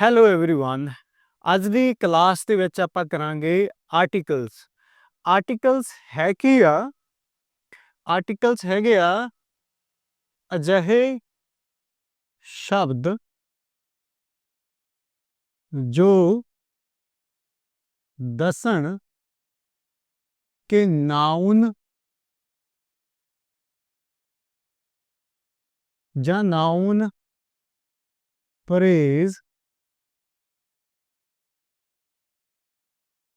Hello everyone ਅੱਜ ਦੀ class ਦੇ ਵਿੱਚ ਆਪਾਂ ਕਰਾਂਗੇ ਆਰਟੀਕਲਸ ਆਰਟੀਕਲਸ ਹੈ ਕੀ ਆ ਆਰਟੀਕਲਸ ਹੈਗੇ ਆ ਅਜਿਹੇ ਸ਼ਬਦ ਜੋ ਦੱਸਣ ਕਿ ਨਾਉਨ ਜਾਂ ਨਾਉਨ ਫਰੇਜ਼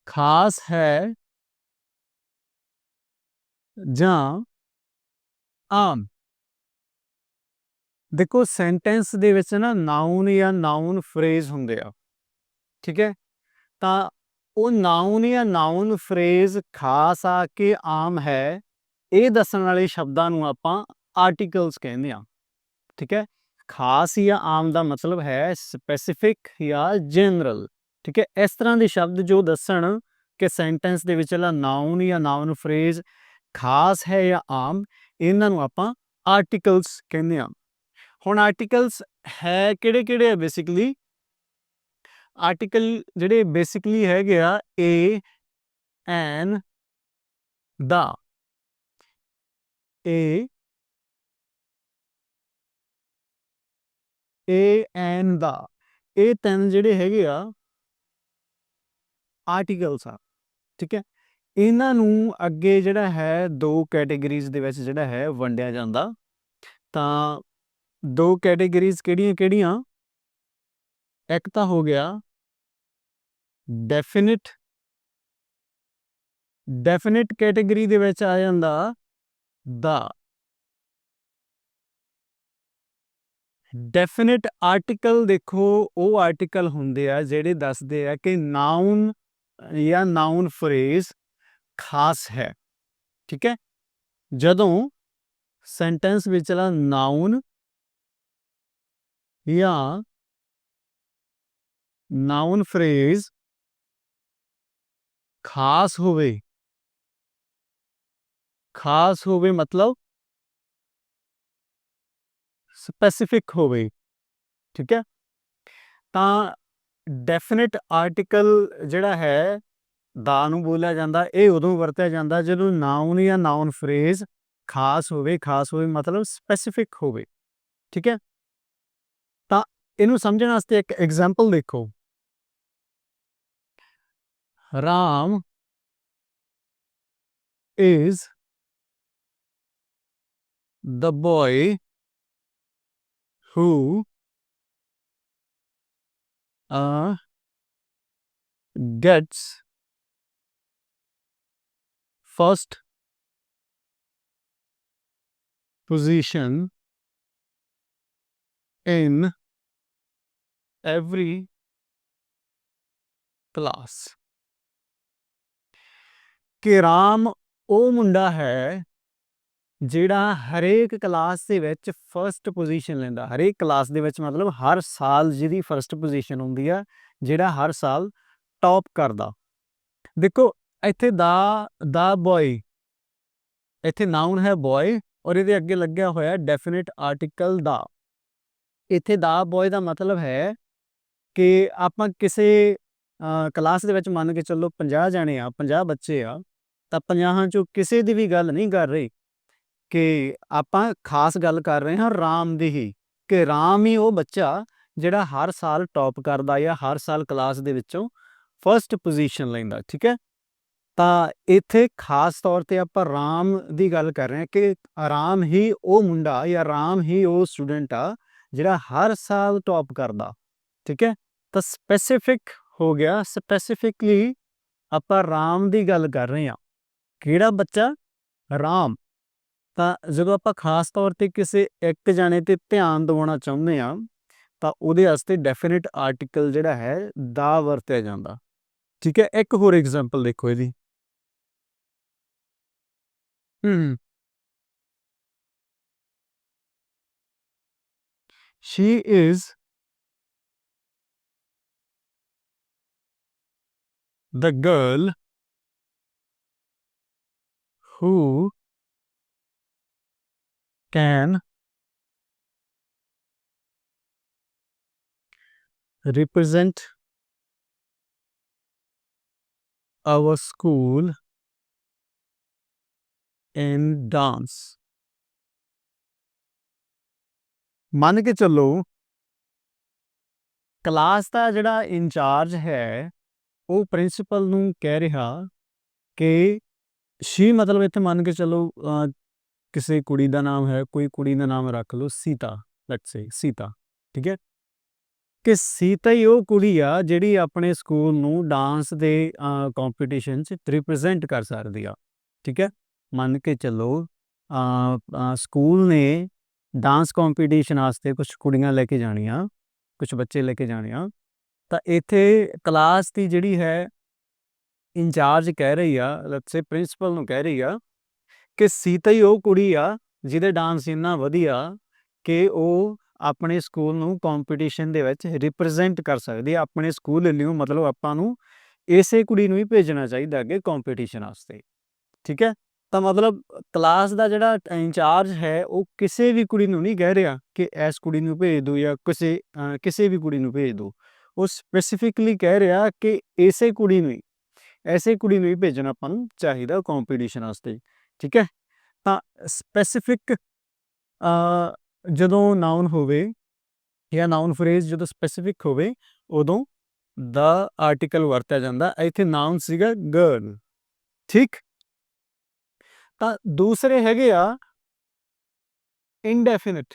ਖਾਸ ਹੈ ਜਾਂ ਆਮ ਦੇਖੋ ਸੈਂਟੈਂਸ ਦੇ ਵਿੱਚ ਨਾ ਨਾਉਨ ਜਾਂ ਨਾਉਨ ਫਰੇਜ਼ ਹੁੰਦੇ ਆ ਠੀਕ ਹੈ ਤਾਂ ਉਹ ਨਾਉਨ ਜਾਂ ਨਾਉਨ ਫਰੇਜ਼ ਖਾਸ ਆ ਕਿ ਆਮ ਹੈ ਇਹ ਦੱਸਣ ਵਾਲੇ ਸ਼ਬਦਾਂ ਨੂੰ ਆਪਾਂ ਆਰਟੀਕਲਸ ਕਹਿੰਦੇ ਆ ਠੀਕ ਹੈ ਖਾਸ ਜਾਂ ਆਮ ਦਾ ਮਤਲਬ ਹੈ ਸਪੈਸੀਫਿਕ ਜਾਂ ਜਨਰਲ ਠੀਕ ਹੈ, ਇਸ ਤਰ੍ਹਾਂ ਦੇ ਸ਼ਬਦ ਜੋ ਦੱਸਣ ਕਿ ਸੈਂਟੈਂਸ ਦੇ ਵਿਚਲਾ ਨਾਉਨ ਜਾਂ ਨਾਉਨ ਫਰੇਜ਼ ਖਾਸ ਹੈ ਜਾਂ ਆਮ, ਇਹਨਾਂ ਨੂੰ ਆਪਾਂ ਆਰਟੀਕਲਸ ਕਹਿੰਦੇ ਆ ਹੁਣ ਆਰਟੀਕਲਸ ਹੈ ਕਿਹੜੇ ਕਿਹੜੇ ਆ ਬੇਸਿਕਲੀ ਆਰਟੀਕਲ ਜਿਹੜੇ ਬੇਸਿਕਲੀ ਹੈਗੇ ਆ ਏ ਐਨ ਦਾ ਏ ਏ ਐਨ ਦਾ ਇਹ ਤਿੰਨ ਜਿਹੜੇ ਹੈਗੇ ਆ ਆਰਟੀਕਲਸ ਆ, ਠੀਕ ਹੈ? ਇਹਨਾਂ ਨੂੰ ਅੱਗੇ ਜਿਹੜਾ ਹੈ, ਦੋ ਕੈਟੇਗਰੀਜ਼ ਦੇ ਵਿੱਚ ਜਿਹੜਾ ਹੈ, ਵੰਡਿਆ ਜਾਂਦਾ। ਤਾਂ ਦੋ ਕੈਟੇਗਰੀਜ਼ ਕਿਹੜੀਆਂ-ਕਿਹੜੀਆਂ ਇੱਕ ਤਾਂ ਹੋ ਗਿਆ ਡੈਫੀਨਿਟ। ਡੈਫੀਨਿਟ ਕੈਟੇਗਰੀ ਦੇ ਵਿੱਚ ਆ ਜਾਂਦਾ ਦਾ। ਡੈਫੀਨਿਟ ਆਰਟੀਕਲ ਦੇਖੋ, ਉਹ ਆਰਟੀਕਲ ਹੁੰਦੇ ਆ ਜਿਹੜੇ ਦੱਸਦੇ ਆ ਕਿ ਨਾਉਨ ਜਾਂ ਨਾਉਨ ਫਰੇਜ਼ ਖਾਸ ਹੈ ਠੀਕ ਹੈ ਜਦੋਂ ਸੈਂਟੈਂਸ ਵਿਚਲਾ ਨਾਉਨ ਜਾਂ ਨਾਉਨ ਫਰੇਜ਼ ਖਾਸ ਹੋਵੇ ਖਾਸ ਹੋਵੇ ਮਤਲਬ ਸਪੈਸੀਫਿਕ ਹੋਵੇ ਠੀਕ ਹੈ ਤਾਂ ਡੈਫੀਨਿਟ ਆਰਟੀਕਲ ਜਿਹੜਾ ਹੈ, ਦਾ ਨੂੰ ਬੋਲਿਆ ਜਾਂਦਾ, ਇਹ ਉਦੋਂ ਵਰਤਿਆ ਜਾਂਦਾ ਜਦੋਂ ਨਾਉਨ ਜਾਂ ਨਾਉਨ ਫਰੇਜ਼ ਖਾਸ ਹੋਵੇ ਖਾਸ ਹੋਵੇ ਮਤਲਬ ਸਪੈਸੀਫਿਕ ਹੋਵੇ, ਠੀਕ ਹੈ? ਤਾਂ ਇਹਨੂੰ ਸਮਝਣ ਵਾਸਤੇ ਇੱਕ ਐਗਜ਼ਾਮਪਲ ਦੇਖੋ। Ram is the boy who uh, gets first position in every class ਕਿ ਰਾਮ ਉਹ ਮੁੰਡਾ ਹੈ ਜਿਹੜਾ ਹਰੇਕ ਕਲਾਸ ਦੇ ਵਿੱਚ ਫਰਸਟ ਪੋਜੀਸ਼ਨ ਲੈਂਦਾ। ਹਰੇਕ ਕਲਾਸ ਦੇ ਵਿੱਚ ਮਤਲਬ ਹਰ ਸਾਲ ਜਿਹਦੀ ਫਰਸਟ ਪੋਜੀਸ਼ਨ ਹੁੰਦੀ ਆ, ਜਿਹੜਾ ਹਰ ਸਾਲ ਟੌਪ ਕਰਦਾ। ਦੇਖੋ, ਇੱਥੇ ਦਾ ਦਾ ਬੋਏ ਇੱਥੇ ਨਾਉਨ ਹੈ ਬॉय ਔਰ ਇਹਦੇ ਅੱਗੇ ਲੱਗਿਆ ਹੋਇਆ ਡੈਫੀਨਿਟ ਆਰਟੀਕਲ ਦਾ। ਇੱਥੇ ਦਾ ਬॉय ਦਾ ਮਤਲਬ ਹੈ ਕਿ ਆਪਾਂ ਕਿਸੇ ਕਲਾਸ ਦੇ ਵਿੱਚ ਮੰਨ ਕੇ ਚੱਲੋ 50 ਜਾਣੇ ਆ 50 ਬੱਚੇ ਆ, ਤਾਂ 50 ਚੋਂ ਕਿਸੇ ਦੀ ਵੀ ਗੱਲ ਨਹੀਂ ਕਰ ਰਹੀ। ਕਿ ਆਪਾਂ ਖਾਸ ਗੱਲ ਕਰ ਰਹੇ ਹਾਂ ਰਾਮ ਦੀ ਹੀ, ਕਿ ਰਾਮ ਹੀ ਉਹ ਬੱਚਾ ਜਿਹੜਾ ਹਰ ਸਾਲ ਟੌਪ ਕਰਦਾ ਜਾਂ ਹਰ ਸਾਲ ਕਲਾਸ ਦੇ ਵਿੱਚੋਂ ਫਰਸਟ ਪੋਜੀਸ਼ਨ ਲੈਂਦਾ, ਠੀਕ ਹੈ? ਤਾਂ ਇੱਥੇ ਖਾਸ ਤੌਰ ਤੇ ਆਪਾਂ ਰਾਮ ਦੀ ਗੱਲ ਕਰ ਰਹੇ ਹਾਂ ਕਿ ਆਰਾਮ ਹੀ ਉਹ ਮੁੰਡਾ ਜਾਂ ਰਾਮ ਹੀ ਉਹ ਸਟੂਡੈਂਟ ਆ ਜਿਹੜਾ ਹਰ ਸਾਲ ਟੌਪ ਕਰਦਾ, ਠੀਕ ਹੈ? ਤਾਂ ਸਪੈਸੀਫਿਕ ਹੋ ਗਿਆ ਸਪੈਸੀਫਿਕਲੀ ਆਪਾਂ ਰਾਮ ਦੀ ਗੱਲ ਕਰ ਰਹੇ ਹਾਂ। ਕਿਹੜਾ ਬੱਚਾ? ਰਾਮ। ਤਾਂ ਜਦੋਂ ਆਪਾਂ ਖਾਸ ਤੌਰ ਤੇ ਕਿਸੇ ਇੱਕ ਜਾਣੇ ਤੇ ਧਿਆਨ ਦਿਵਾਉਣਾ ਚਾਹੁੰਦੇ ਆ ਤਾਂ ਉਹਦੇ ਵਾਸਤੇ ਡੈਫੀਨਿਟ ਆਰਟੀਕਲ ਜਿਹੜਾ ਹੈ, ਦਾ ਵਰਤਿਆ ਜਾਂਦਾ। ਠੀਕ ਹੈ, ਇੱਕ ਹੋਰ ਐਗਜ਼ਾਮਪਲ ਦੇਖੋ ਇਹਦੀ। ਹਮ she is the girl who can represent our school in dance. ਮੰਨ ਕੇ ਚੱਲੋ ਕਲਾਸ ਦਾ ਜਿਹੜਾ ਇੰਚਾਰਜ ਹੈ, ਉਹ ਪ੍ਰਿੰਸੀਪਲ ਨੂੰ ਕਹਿ ਰਿਹਾ ਕਿ ਸ਼ੀ ਮਤਲਬ ਇੱਥੇ ਮੰਨ ਕੇ ਚੱਲੋ ਕਿਸੇ ਕੁੜੀ ਦਾ ਨਾਮ ਹੈ, ਕੋਈ ਕੁੜੀ ਦਾ ਨਾਮ ਰੱਖ ਲਓ, ਸੀਤਾ ਲੈਟਸ ਸੇ ਸੀਤਾ, ਠੀਕ ਹੈ? ਕਿ ਸੀਤਾ ਹੀ ਉਹ ਕੁੜੀ ਆ ਜਿਹੜੀ ਆਪਣੇ ਸਕੂਲ ਨੂੰ ਡਾਂਸ ਦੇ ਕੰਪੀਟੀਸ਼ਨ 'ਚ ਰਿਪਰੈਜ਼ੈਂਟ ਕਰ ਸਕਦੀ ਆ, ਠੀਕ ਹੈ? ਮੰਨ ਕੇ ਚੱਲੋ ਸਕੂਲ ਨੇ ਡਾਂਸ ਕੰਪੀਟੀਸ਼ਨ ਵਾਸਤੇ ਕੁਝ ਕੁੜੀਆਂ ਲੈ ਕੇ ਜਾਣੀਆਂ ਕੁਝ ਬੱਚੇ ਲੈ ਕੇ ਜਾਣੇ ਆ ਤਾਂ ਇੱਥੇ ਕਲਾਸ ਦੀ ਜਿਹੜੀ ਹੈ ਇੰਚਾਰਜ ਕਹਿ ਰਹੀ ਆ ਲੈਟਸ ਸੇ ਪ੍ਰਿੰਸੀਪਲ ਨੂੰ ਕਹਿ ਰਹੀ ਆ ਕਿ ਸੀਤਾ ਹੀ ਉਹ ਕੁੜੀ ਆ ਜਿਹਦੇ ਡਾਂਸ ਇੰਨਾ ਵਧੀਆ ਕਿ ਉਹ ਆਪਣੇ ਸਕੂਲ ਨੂੰ ਕੰਪੀਟੀਸ਼ਨ ਦੇ ਵਿੱਚ ਰਿਪਰੈਜ਼ੈਂਟ ਕਰ ਸਕਦੀ ਆ, ਆਪਣੇ ਸਕੂਲ ਲਈ ਮਤਲਬ ਆਪਾਂ ਨੂੰ ਇਸੇ ਕੁੜੀ ਨੂੰ ਹੀ ਭੇਜਣਾ ਚਾਹੀਦਾ ਅੱਗੇ ਕੰਪੀਟੀਸ਼ਨ ਵਾਸਤੇ। ਠੀਕ ਹੈ? ਤਾਂ ਮਤਲਬ ਕਲਾਸ ਦਾ ਜਿਹੜਾ ਇੰਚਾਰਜ ਹੈ, ਉਹ ਕਿਸੇ ਵੀ ਕੁੜੀ ਨੂੰ ਨਹੀਂ ਕਹਿ ਰਿਹਾ ਕਿ ਇਸ ਕੁੜੀ ਨੂੰ ਭੇਜ ਦਿਓ ਜਾਂ ਕਿਸੇ ਕਿਸੇ ਵੀ ਕੁੜੀ ਨੂੰ ਭੇਜ ਦਿਓ ਉਹ ਸਪੈਸੀਫਿਕਲੀ ਕਹਿ ਰਿਹਾ ਕਿ ਇਸੇ ਕੁੜੀ ਨੂੰ ਹੀ ਐਸੇ ਕੁੜੀ ਨੂੰ ਹੀ ਭੇਜਣਾ ਆਪਾਂ ਨੂੰ ਚਾਹੀਦਾ ਕੰਪੀਟੀਸ਼ਨ ਵਾਸਤੇ। ਠੀਕ ਹੈ? ਤਾਂ ਸਪੈਸੀਫਿਕ ਜਦੋਂ ਨਾਉਨ ਹੋਵੇ ਜਾਂ ਨਾਉਨ ਫਰੇਜ਼ ਜਦੋਂ ਸਪੈਸੀਫਿਕ ਹੋਵੇ, ਉਦੋਂ ਦਾ ਆਰਟੀਕਲ ਵਰਤਿਆ ਜਾਂਦਾ। ਇੱਥੇ ਨਾਉਨ ਸੀਗਾ ਗਰਲ ਠੀਕ? ਤਾਂ ਦੂਸਰੇ ਹੈਗੇ ਆ ਇਨਡੈਫੀਨਿਟ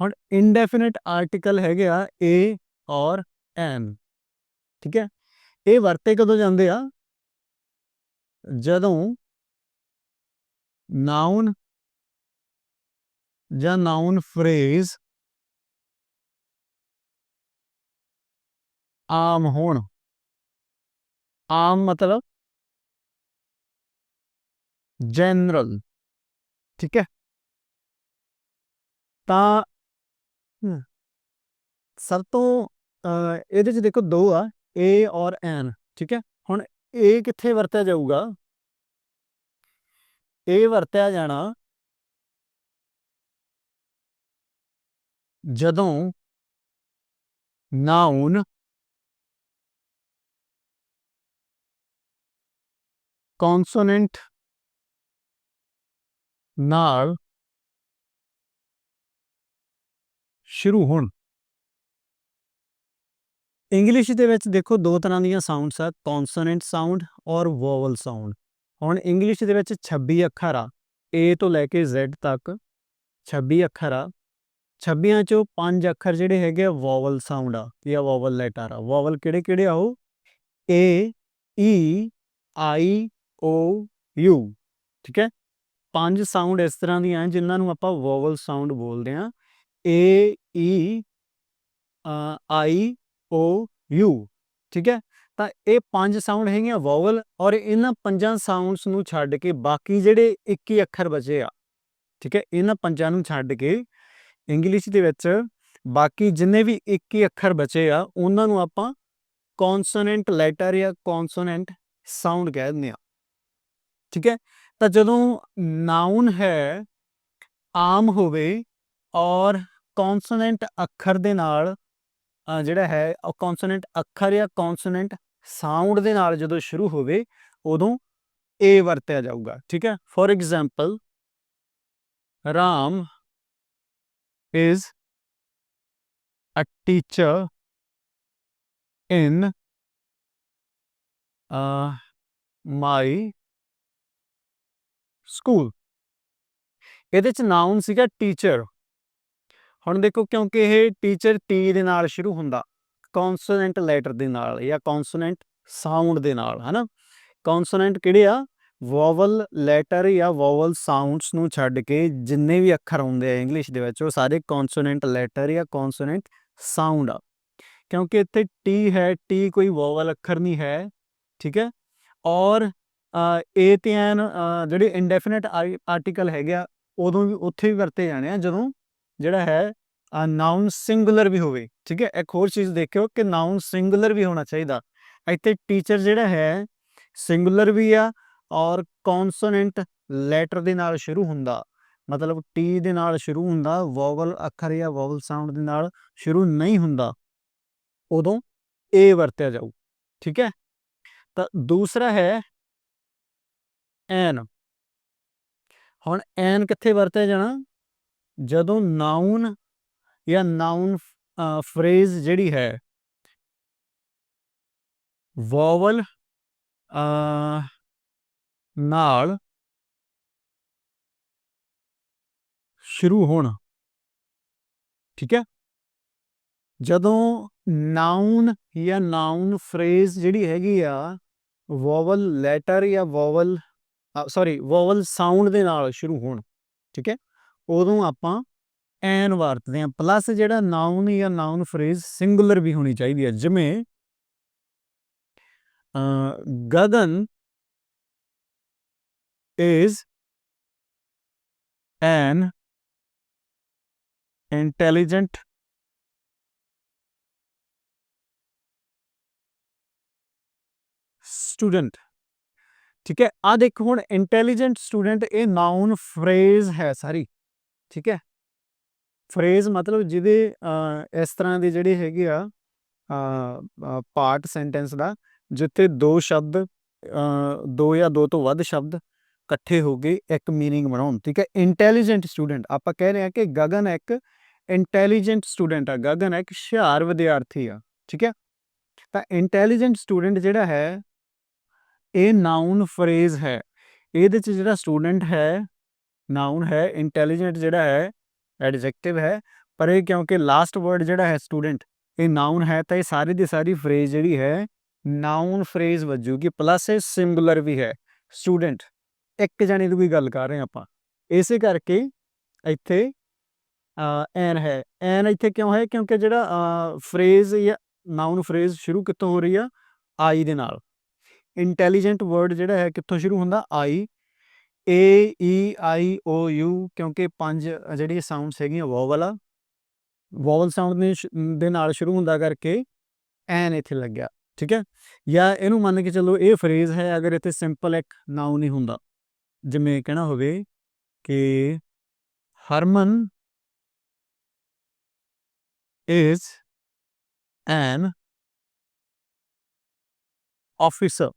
ਹੁਣ ਇਨਡੈਫੀਨਿਟ ਆਰਟੀਕਲ ਹੈਗੇ ਆ ਏ ਔਰ ਐਨ ਠੀਕ ਹੈ? ਇਹ ਵਰਤੇ ਕਦੋਂ ਜਾਂਦੇ ਆ? ਜਦੋਂ ਨਾਉਨ ਜਾਂ ਨਾਉਨ ਫਰੇਜ਼ ਆਮ ਹੋਣ, ਆਮ ਮਤਲਬ ਜਨਰਲ ਠੀਕ ਹੈ? ਤਾਂ ਸਭ ਤੋਂ ਇਹਦੇ ਚ ਦੇਖੋ ਦੋ ਆ ਏ ਔਰ ਐਨ ਠੀਕ ਹੈ? ਇਹ ਕਿੱਥੇ ਵਰਤਿਆ ਜਾਊਗਾ? ਇਹ ਵਰਤਿਆ ਜਾਣਾ ਜਦੋਂ ਨਾਉਨ ਕੌਨਸੋਨੈਂਟ ਨਾਲ ਸ਼ੁਰੂ ਹੋਣ। ਇੰਗਲਿਸ਼ ਦੇ ਵਿੱਚ ਦੇਖੋ ਦੋ ਤਰ੍ਹਾਂ ਦੀਆਂ ਸਾਊਂਡਸ ਆ ਕੌਨਸੋਨੈਂਟ ਸਾਊਂਡ ਔਰ ਵੋਵਲ ਸਾਊਂਡ ਹੁਣ ਇੰਗਲਿਸ਼ ਦੇ ਵਿੱਚ 26 ਅੱਖਰ ਆ, A ਤੋਂ ਲੈ ਕੇ Z ਤੱਕ 26 ਅੱਖਰ ਆ। 26ਾਂ ਚੋਂ ਪੰਜ ਅੱਖਰ ਜਿਹੜੇ ਹੈਗੇ ਆ ਵੋਵਲ ਸਾਊਂਡ ਆ ਜਾਂ ਵੋਵਲ ਲੈਟਰ ਆ। ਵੋਵਲ ਕਿਹੜੇ ਕਿਹੜੇ ਆ ਉਹ? A E I, O, U, ਠੀਕ ਹੈ? ਪੰਜ ਸਾਊਂਡ ਇਸ ਤਰ੍ਹਾਂ ਦੀਆਂ ਆ ਜਿਨ੍ਹਾਂ ਨੂੰ ਆਪਾਂ ਵੋਵਲ ਸਾਊਂਡ ਬੋਲਦੇ ਆ A E I O U ਠੀਕ ਹੈ? ਤਾਂ ਇਹ ਪੰਜ ਸਾਊਂਡ ਹੈਗੀਆਂ ਵੋਵਲ ਔਰ ਇਹਨਾਂ ਪੰਜਾਂ ਸਾਊਂਡਸ ਨੂੰ ਛੱਡ ਕੇ ਬਾਕੀ ਜਿਹੜੇ 21 ਅੱਖਰ ਬਚੇ ਆ, ਠੀਕ ਹੈ? ਇਹਨਾਂ ਪੰਜਾਂ ਨੂੰ ਛੱਡ ਕੇ ਇੰਗਲਿਸ਼ ਦੇ ਵਿੱਚ ਬਾਕੀ ਜਿੰਨੇ ਵੀ 21 ਅੱਖਰ ਬਚੇ ਆ, ਉਹਨਾਂ ਨੂੰ ਆਪਾਂ ਕੌਨਸੋਨੈਂਟ ਲੈਟਰ ਜਾਂ ਕੌਨਸੋਨੈਂਟ ਸਾਊਂਡ ਕਹਿ ਦਿੰਦੇ ਆ, ਠੀਕ ਹੈ? ਤਾਂ ਜਦੋਂ ਨਾਉਨ ਹੈ, ਆਮ ਹੋਵੇ ਔਰ ਕੌਨਸੋਨੈਂਟ ਅੱਖਰ ਦੇ ਨਾਲ ਜਿਹੜਾ ਹੈ ਉਹ ਕੌਨਸੋਨੈਂਟ ਅੱਖਰ ਜਾਂ ਕੌਨਸੋਨੈਂਟ ਸਾਊਂਡ ਦੇ ਨਾਲ ਜਦੋਂ ਸ਼ੁਰੂ ਹੋਵੇ ਉਦੋਂ ਏ ਵਰਤਿਆ ਜਾਊਗਾ ਠੀਕ ਹੈ? For example Ram is a teacher in uh, my school. ਇਹਦੇ ਚ ਨਾਉਨ ਸੀਗਾ ਟੀਚਰ ਹੁਣ ਦੇਖੋ ਕਿਉਂਕਿ ਇਹ ਟੀਚਰ ਟੀ ਦੇ ਨਾਲ ਸ਼ੁਰੂ ਹੁੰਦਾ ਕੌਨਸੋਨੈਂਟ ਲੈਟਰ ਦੇ ਨਾਲ ਜਾਂ ਕੌਨਸੋਨੈਂਟ ਸਾਊਂਡ ਦੇ ਨਾਲ, ਹਨਾ? ਕੌਨਸੋਨੈਂਟ ਕਿਹੜੇ ਆ? ਵੋਵਲ ਲੈਟਰ ਜਾਂ ਵੋਵਲ ਸਾਊਂਡਸ ਨੂੰ ਛੱਡ ਕੇ ਜਿੰਨੇ ਵੀ ਅੱਖਰ ਆਉਂਦੇ ਆ ਇੰਗਲਿਸ਼ ਦੇ ਵਿੱਚ, ਉਹ ਸਾਰੇ ਕੌਨਸੋਨੈਂਟ ਲੈਟਰ ਜਾਂ ਕੌਨਸੋਨੈਂਟ ਸਾਊਂਡ ਆ। ਕਿਉਂਕਿ ਇੱਥੇ ਟੀ ਹੈ ਟੀ ਕੋਈ ਵੋਵਲ ਅੱਖਰ ਨਹੀਂ ਹੈ, ਠੀਕ ਹੈ? ਔਰ ਏ ਤੇ ਐਨ ਜਿਹੜੇ ਇੰਡੈਫੀਨਿਟ ਆਰਟੀਕਲ ਹੈਗੇ ਆ, ਉਦੋਂ ਵੀ ਉੱਥੇ ਵੀ ਵਰਤੇ ਜਾਣੇ ਆ, ਜਦੋਂ ਜਿਹੜਾ ਹੈ ਨਾਉਨ ਸਿੰਗੂਲਰ ਵੀ ਹੋਵੇ, ਠੀਕ ਹੈ? ਇੱਕ ਹੋਰ ਚੀਜ਼ ਦੇਖਿਓ ਕਿ ਨਾਉਨ ਸਿੰਗੂਲਰ ਵੀ ਹੋਣਾ ਚਾਹੀਦਾ। ਇੱਥੇ ਟੀਚਰ ਜਿਹੜਾ ਹੈ ਸਿੰਗੂਲਰ ਵੀ ਆ ਔਰ ਕੌਨਸੋਨੈਂਟ ਲੈਟਰ ਦੇ ਨਾਲ ਸ਼ੁਰੂ ਹੁੰਦਾ। ਮਤਲਬ ਟੀ ਦੇ ਨਾਲ ਸ਼ੁਰੂ ਹੁੰਦਾ ਵੋਗਲ ਅੱਖਰ ਜਾਂ ਵੋਗਲ ਸਾਊਂਡ ਦੇ ਨਾਲ ਸ਼ੁਰੂ ਨਹੀਂ ਹੁੰਦਾ। ਉਦੋਂ ਏ ਵਰਤਿਆ ਜਾਊ, ਠੀਕ ਹੈ? ਤਾਂ ਦੂਸਰਾ ਹੈ ਐਨ ਹੁਣ ਐਨ ਕਿੱਥੇ ਵਰਤਿਆ ਜਾਣਾ? ਜਦੋਂ ਨਾਉਨ ਜਾਂ ਨਾਉਨ ਫਰੇਜ਼ ਜਿਹੜੀ ਹੈ ਵੋਵਲ ਨਾਲ ਸ਼ੁਰੂ ਹੋਣਾ, ਠੀਕ ਹੈ? ਜਦੋਂ ਨਾਉਨ ਜਾਂ ਨਾਉਨ ਫਰੇਜ਼ ਜਿਹੜੀ ਹੈਗੀ ਆ ਵੋਵਲ ਲੈਟਰ ਜਾਂ ਵੋਵਲ ਸੌਰੀ ਵੋਵਲ ਸਾਊਂਡ ਦੇ ਨਾਲ ਸ਼ੁਰੂ ਹੋਣ, ਠੀਕ ਹੈ? ਉਦੋਂ ਆਪਾਂ ਐਨ ਵਰਤਦੇ ਆ ਪਲੱਸ ਜਿਹੜਾ ਨਾਉਨ ਜਾਂ ਨਾਉਨ ਫਰੇਜ਼ ਸਿੰਗੂਲਰ ਵੀ ਹੋਣੀ ਚਾਹੀਦੀ ਹੈ। ਜਿਵੇਂ Gagan is an intelligent student ਠੀਕ ਹੈ? ਆ ਦੇਖੋ ਹੁਣ ਇੰਟੈਲੀਜੈਂਟ ਸਟੂਡੈਂਟ ਇਹ ਨਾਉਨ ਫਰੇਜ਼ ਹੈ ਸਾਰੀ। ਠੀਕ ਹੈ ਫਰੇਜ਼ ਮਤਲਬ ਜਿਹਦੇ ਇਸ ਤਰ੍ਹਾਂ ਦੇ ਜਿਹੜੇ ਹੈਗੇ ਆ ਪਾਰਟ ਸੈਂਟੈਂਸ ਦਾ ਜਿੱਥੇ ਦੋ ਸ਼ਬਦ ਦੋ ਜਾਂ ਦੋ ਤੋਂ ਵੱਧ ਸ਼ਬਦ ਇਕੱਠੇ ਹੋ ਕੇ ਇੱਕ मीनिंग ਬਣਾਉਣ ਠੀਕ ਹੈ ਇੰਟੈਲੀਜੈਂਟ ਸਟੂਡੈਂਟ ਆਪਾਂ ਕਹਿ ਰਹੇ ਹਾਂ ਕਿ ਗਗਨ ਇੱਕ ਇੰਟੈਲੀਜੈਂਟ ਸਟੂਡੈਂਟ ਆ ਗਗਨ ਇੱਕ ਹੁਸ਼ਿਆਰ ਵਿਦਿਆਰਥੀ ਆ ਠੀਕ ਹੈ ਤਾਂ ਇੰਟੈਲੀਜੈਂਟ ਸਟੂਡੈਂਟ ਜਿਹੜਾ ਹੈ ਇਹ ਨਾਉਨ ਫਰੇਜ਼ ਹੈ ਇਹਦੇ ਚ ਜਿਹੜਾ ਸਟੂਡੈਂਟ ਹੈ ਨਾਉਨ ਹੈ ਇੰਟੈਲੀਜੈਂਟ ਜਿਹੜਾ ਹੈ ਐਡਜੈਕਟਿਵ ਹੈ ਪਰ ਇਹ ਕਿਉਂਕਿ ਲਾਸਟ ਵਰਡ ਜਿਹੜਾ ਹੈ ਸਟੂਡੈਂਟ ਇਹ ਨਾਉਨ ਹੈ ਤਾਂ ਇਹ ਸਾਰੀ ਦੀ ਸਾਰੀ ਫਰੇਜ਼ ਜਿਹੜੀ ਹੈ ਨਾਉਨ ਫਰੇਜ਼ ਵਜੂਗੀ ਪਲੱਸ ਇਹ ਸਿੰਗੂਲਰ ਵੀ ਹੈ ਸਟੂਡੈਂਟ ਇੱਕ ਜਣੇ ਦੀ ਵੀ ਗੱਲ ਕਰ ਰਹੇ ਆਪਾਂ ਇਸੇ ਕਰਕੇ ਇੱਥੇ ਐਨ ਹੈ ਐਨ ਇੱਥੇ ਕਿਉਂ ਹੈ ਕਿਉਂਕਿ ਜਿਹੜਾ ਫਰੇਜ਼ ਜਾਂ ਨਾਉਨ ਫਰੇਜ਼ ਸ਼ੁਰੂ ਕਿੱਥੋਂ ਹੋ ਰਹੀ ਆ ਆਈ ਦੇ ਨਾਲ ਇੰਟੈਲੀਜੈਂਟ ਵਰਡ ਜਿਹੜਾ ਹੈ ਕਿੱਥੋਂ ਸ਼ੁਰੂ ਹੁੰਦਾ ਆਈ ਏ ਈ ਆਈ ਓ ਯੂ ਕਿਉਂਕਿ ਪੰਜ ਜਿਹੜੀ ਸਾਊਂਡਸ ਹੈਗੀਆਂ ਵੋਵਲ ਆ। ਵੋਵਲ ਸਾਊਂਡ ਦੇ ਨਾਲ ਸ਼ੁਰੂ ਹੁੰਦਾ ਕਰਕੇ ਐਨ ਇੱਥੇ ਲੱਗਿਆ, ਠੀਕ ਹੈ? ਜਾਂ ਇਹਨੂੰ ਮੰਨ ਕੇ ਚੱਲੋ ਇਹ ਫਰੇਜ਼ ਹੈ, ਅਗਰ ਇੱਥੇ ਸਿੰਪਲ ਇੱਕ ਨਾਉਨ ਨਹੀਂ ਹੁੰਦਾ, ਜਿਵੇਂ ਕਹਿਣਾ ਹੋਵੇ ਕਿ ਹਰਮਨ ਇਜ਼ ਐਨ officer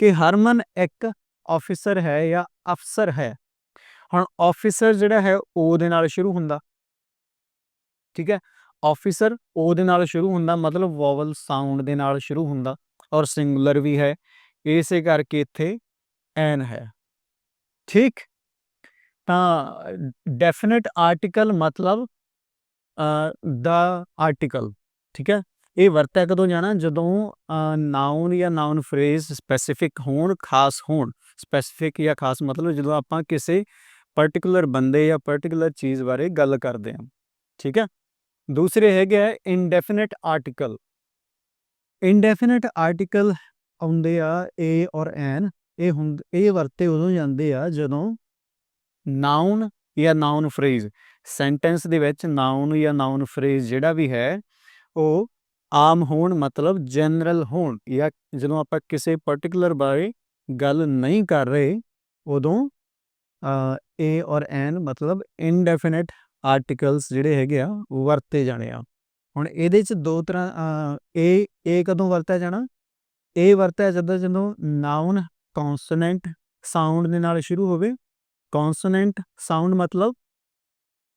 ਕਿ ਹਰਮਨ ਇੱਕ ਆਫੀਸਰ ਹੈ ਜਾਂ ਅਫਸਰ ਹੈ। ਹੁਣ ਆਫੀਸਰ ਜਿਹੜਾ ਹੈ, ਉਹ ਦੇ ਨਾਲ ਸ਼ੁਰੂ ਹੁੰਦਾ। ਠੀਕ ਹੈ? ਆਫੀਸਰ ਉਹ ਦੇ ਨਾਲ ਸ਼ੁਰੂ ਹੁੰਦਾ, ਮਤਲਬ ਵੋਵਲ ਸਾਊਂਡ ਦੇ ਨਾਲ ਸ਼ੁਰੂ ਹੁੰਦਾ ਔਰ ਸਿੰਗੂਲਰ ਵੀ ਹੈ। ਇਸੇ ਕਰਕੇ ਇੱਥੇ ਐਨ ਹੈ। ਠੀਕ? ਤਾਂ ਡੈਫੀਨਿਟ ਆਰਟੀਕਲ ਮਤਲਬ ਦਾ ਆਰਟੀਕਲ ਠੀਕ ਹੈ? ਇਹ ਵਰਤਿਆ ਕਦੋਂ ਜਾਣਾ? ਜਦੋਂ ਨਾਉਨ ਜਾਂ ਨਾਉਨ ਫਰੇਜ਼ ਸਪੈਸੀਫਿਕ ਹੋਣ, ਖਾਸ ਹੋਣ। ਸਪੈਸੀਫਿਕ ਜਾਂ ਖਾਸ ਮਤਲਬ ਜਦੋਂ ਆਪਾਂ ਕਿਸੇ ਪਾਰਟਿਕੂਲਰ ਬੰਦੇ ਜਾਂ ਪਾਰਟਿਕੂਲਰ ਚੀਜ਼ ਬਾਰੇ ਗੱਲ ਕਰਦੇ ਹਾਂ, ਠੀਕ ਹੈ? ਦੂਸਰੇ ਹੈਗੇ ਇਨਡੈਫੀਨਿਟ ਆਰਟੀਕਲ ਇਨਡੈਫੀਨਿਟ ਆਰਟੀਕਲ ਆਉਂਦੇ ਆ ਏ ਔਰ ਐਨ ਇਹ ਹੁੰਦ ਇਹ ਵਰਤੇ ਉਦੋਂ ਜਾਂਦੇ ਆ ਜਦੋਂ ਨਾਉਨ ਜਾਂ ਨਾਉਨ ਫਰੇਜ਼ ਸੈਂਟੈਂਸ ਦੇ ਵਿੱਚ ਨਾਉਨ ਜਾਂ ਨਾਉਨ ਫਰੇਜ਼ ਜਿਹੜਾ ਵੀ ਹੈ, ਉਹ ਆਮ ਹੋਣ ਮਤਲਬ ਜਨਰਲ ਹੋਣ ਜਾਂ ਜਦੋਂ ਆਪਾਂ ਕਿਸੇ ਪਾਰਟਿਕੂਲਰ ਬਾਰੇ ਗੱਲ ਨਹੀਂ ਕਰ ਰਹੇ, ਉਦੋਂ ਏ ਔਰ ਐਨ ਮਤਲਬ ਇਨਡੈਫੀਨਿਟ ਆਰਟੀਕਲਸ ਜਿਹੜੇ ਹੈਗੇ ਆ ਵਰਤੇ ਜਾਣੇ ਆ। ਹੁਣ ਇਹਦੇ ਚ ਦੋ ਤਰ੍ਹਾਂ ਏ ਏ ਕਦੋਂ ਵਰਤਿਆ ਜਾਣਾ? ਏ ਵਰਤਿਆ ਜਦੋਂ ਜਦੋਂ ਨਾਉਨ ਕੌਨਸੋਨੈਂਟ ਸਾਊਂਡ ਦੇ ਨਾਲ ਸ਼ੁਰੂ ਹੋਵੇ। ਕੌਨਸੋਨੈਂਟ ਸਾਊਂਡ ਮਤਲਬ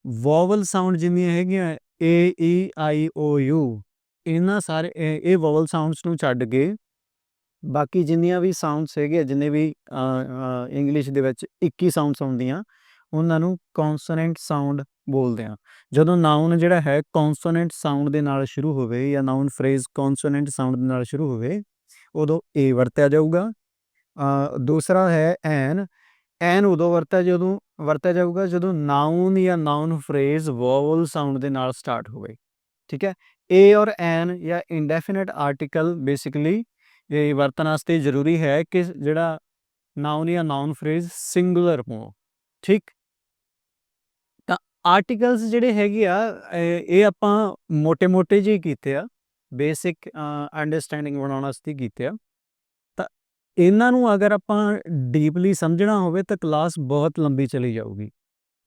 ਵੋਵਲ ਸਾਊਂਡ ਜਿੰਨੀਆਂ ਹੈਗੀਆਂ ਏ ਈ ਆਈ ਓ ਯੂ ਇਹਨਾਂ ਸਾਰੇ, ਇਹ ਵੋਵਲ ਸਾਊਂਡਸ ਨੂੰ ਛੱਡ ਕੇ ਬਾਕੀ ਜਿੰਨੀਆਂ ਵੀ ਸਾਊਂਡਸ ਹੈਗੇ ਜਿੰਨੇ ਵੀ ਇੰਗਲਿਸ਼ ਦੇ ਵਿੱਚ 21 ਸਾਊਂਡਸ ਆਉਂਦੀਆਂ, ਉਹਨਾਂ ਨੂੰ ਕੌਨਸੋਨੈਂਟ ਸਾਊਂਡ ਬੋਲਦੇ ਆ। ਜਦੋਂ ਨਾਉਨ ਜਿਹੜਾ ਹੈ ਕੌਨਸੋਨੈਂਟ ਸਾਊਂਡ ਦੇ ਨਾਲ ਸ਼ੁਰੂ ਹੋਵੇ ਜਾਂ ਨਾਉਨ ਫਰੇਜ਼ ਕੌਨਸੋਨੈਂਟ ਸਾਊਂਡ ਦੇ ਨਾਲ ਸ਼ੁਰੂ ਹੋਵੇ, ਉਦੋਂ ਏ ਵਰਤਿਆ ਜਾਊਗਾ। ਦੂਸਰਾ ਹੈ ਐਨ ਐਨ ਉਦੋਂ ਵਰਤਿਆ ਜਦੋਂ, ਵਰਤਿਆ ਜਾਊਗਾ ਜਦੋਂ ਨਾਉਨ ਜਾਂ ਨਾਉਨ ਫਰੇਜ਼ ਵੋਵਲ ਸਾਊਂਡ ਦੇ ਨਾਲ ਸਟਾਰਟ ਹੋਵੇ। ਠੀਕ ਹੈ? ਏ ਔਰ ਐਨ ਜਾਂ ਇਨਡੈਫੀਨਿਟ ਆਰਟੀਕਲ ਬੇਸਿਕਲੀ ਇਹ ਵਰਤਨ ਵਾਸਤੇ ਜ਼ਰੂਰੀ ਹੈ ਕਿ ਜਿਹੜਾ ਨਾਉਨ ਜਾਂ ਨਾਉਨ ਫਰੇਜ ਸਿੰਗੂਲਰ ਹੋ ਠੀਕ? ਤਾਂ ਆਰਟੀਕਲਸ ਜਿਹੜੇ ਹੈਗੇ ਆ, ਇਹ ਆਪਾਂ ਮੋਟੇ ਮੋਟੇ ਜੀ ਕੀਤੇ ਆ ਬੇਸਿਕ ਅੰਡਰਸਟੈਂਡਿੰਗ ਬਣਾਉਣ ਵਾਸਤੇ ਕੀਤੇ ਆ। ਤਾਂ ਇਹਨਾਂ ਨੂੰ ਅਗਰ ਆਪਾਂ ਡੀਪਲੀ ਸਮਝਣਾ ਹੋਵੇ ਤਾਂ ਕਲਾਸ ਬਹੁਤ ਲੰਬੀ ਚਲੀ ਜਾਊਗੀ।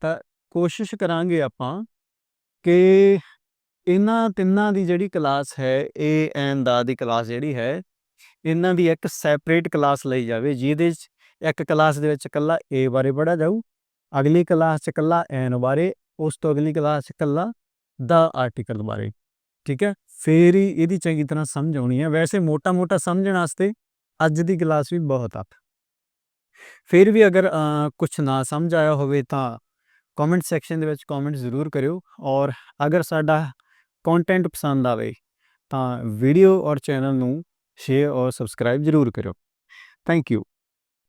ਤਾਂ ਕੋਸ਼ਿਸ਼ ਕਰਾਂਗੇ ਆਪਾਂ ਕਿ ਇਹਨਾਂ ਤਿੰਨਾਂ ਦੀ ਜਿਹੜੀ ਕਲਾਸ ਹੈ ਇਹ ਐਨ ਦਾ ਦੀ ਕਲਾਸ ਜਿਹੜੀ ਹੈ ਇਹਨਾਂ ਦੀ ਇੱਕ ਸੈਪਰੇਟ ਕਲਾਸ ਲਈ ਜਾਵੇ, ਜਿਹਦੇ 'ਚ ਇੱਕ ਕਲਾਸ ਦੇ ਵਿੱਚ ਇਕੱਲਾ ਏ ਬਾਰੇ ਪੜ੍ਹਿਆ ਜਾਊ, ਅਗਲੀ ਕਲਾਸ 'ਚ ਇਕੱਲਾ ਐਨ ਬਾਰੇ, ਉਸ ਤੋਂ ਅਗਲੀ ਕਲਾਸ 'ਚ ਇਕੱਲਾ ਦਾ ਆਰਟੀਕਲ ਬਾਰੇ, ਠੀਕ ਹੈ? ਫੇਰ ਹੀ ਇਹਦੀ ਚੰਗੀ ਤਰ੍ਹਾਂ ਸਮਝ ਆਉਣੀ ਹੈ। ਵੈਸੇ ਮੋਟਾ-ਮੋਟਾ ਸਮਝਣ ਵਾਸਤੇ ਅੱਜ ਦੀ ਕਲਾਸ ਵੀ ਬਹੁਤ ਆ ਫਿਰ ਵੀ ਅਗਰ ਕੁਝ ਨਾ ਸਮਝ ਆਇਆ ਹੋਵੇ ਤਾਂ ਕਮੈਂਟ ਸੈਕਸ਼ਨ ਦੇ ਵਿੱਚ ਕਮੈਂਟ ਜ਼ਰੂਰ ਕਰਿਓ ਔਰ ਅਗਰ ਸਾਡਾ ਕੰਟੈਂਟ ਪਸੰਦ ਆਵੇ ਤਾਂ ਵੀਡੀਓ ਔਰ ਚੈਨਲ ਨੂੰ ਸ਼ੇਅਰ ਔਰ ਸਬਸਕ੍ਰਾਈਬ ਜ਼ਰੂਰ ਕਰਿਓ। Thank you